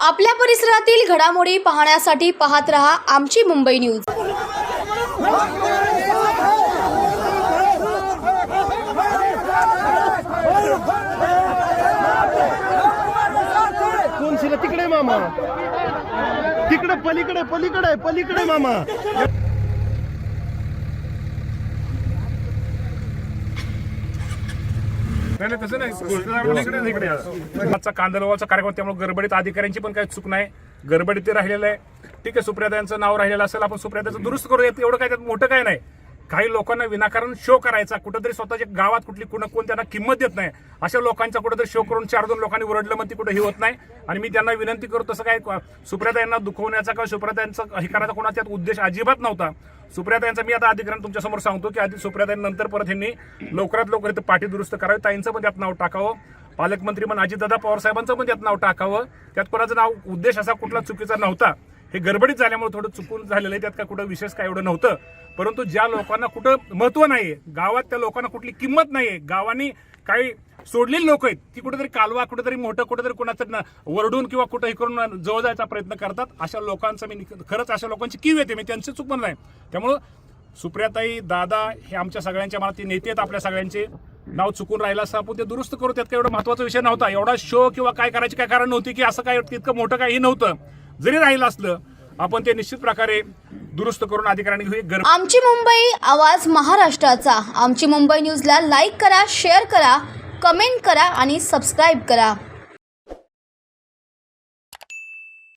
आपल्या परिसरातील घडामोडी पाहण्यासाठी पाहत रहा आमची मुंबई न्यूज. तिकडे मामा. तिकडे पलीकडे पलीकडे पलीकडे मामा. नाही नाही, तसं नाही. इकडे आजचा कांदलवाचा कार्यक्रम त्यामुळे गडबडीत अधिकाऱ्यांची पण काही चूक नाही. गडबडीत ते राहिलेलं आहे. ठीक आहे सुप्रियातांचं नाव राहिलेलं असेल आपण सुप्रियाताचं दुरुस्त करूया एवढं काय त्यात मोठं काय नाही. काही लोकांना विनाकारण शो करायचा. कुठेतरी स्वतःच्या गावात कुठली कुणा कोण त्यांना किंमत देत नाही. अशा लोकांचा कुठेतरी शो करून चार दोन लोकांनी उरडलं मग ती कुठे हे होत नाही. आणि मी त्यांना विनंती करतो तसं काय सुप्रिया यांना दुखवण्याचा किंवा सुप्रिया यांचं हे करायचा कोणाचा त्यात उद्देश अजिबात नव्हता. सुप्रियाता यांचा मी आता अधिकाऱ्यांना तुमच्यासमोर सांगतो की आधी सुप्रिया नंतर परत यांनी लवकरात लवकर इथं पाठी दुरुस्त करावी. ताईंचं पण त्यात नाव टाकावं. पालकमंत्री पण अजितदादा पवार साहेबांचं पण त्यात नाव टाकावं. त्यात कोणाचं नाव उद्देश असा कुठला चुकीचा नव्हता. हे गडबडीत झाल्यामुळे थोडं चुकून झालेलं आहे. त्यात का कुठं विशेष काय एवढं नव्हतं. परंतु ज्या लोकांना कुठं महत्त्व नाहीये गावात त्या लोकांना कुठली किंमत नाहीये गावाने काही सोडलेली लोक आहेत ती कुठेतरी कालवा कुठेतरी मोठं कुठेतरी कोणाचं वरडून किंवा कुठं हे करून जवळ जायचा प्रयत्न करतात. अशा लोकांचा मी खरंच अशा लोकांची किव येते. मी त्यांची चूक पण नाही त्यामुळं सुप्रियाताई दादा हे आमच्या सगळ्यांच्या मनात ते नेते आहेत आपल्या सगळ्यांचे नाव चुकून राहिलं असं आपण ते दुरुस्त करू. त्यात काही एवढा महत्त्वाचा विषय नव्हता. एवढा शो किंवा काय करायची काय कारण नव्हती की असं काय तितकं मोठं काही नव्हतं. जरी राहिलं असलं आपण ते निश्चित प्रकारे दुरुस्त करून अधिकाऱ्यांनी घेऊ. आमची मुंबई आवाज महाराष्ट्राचा. आमची मुंबई न्यूजला लाईक करा शेअर करा कमेंट करा आणि सबस्क्राईब करा.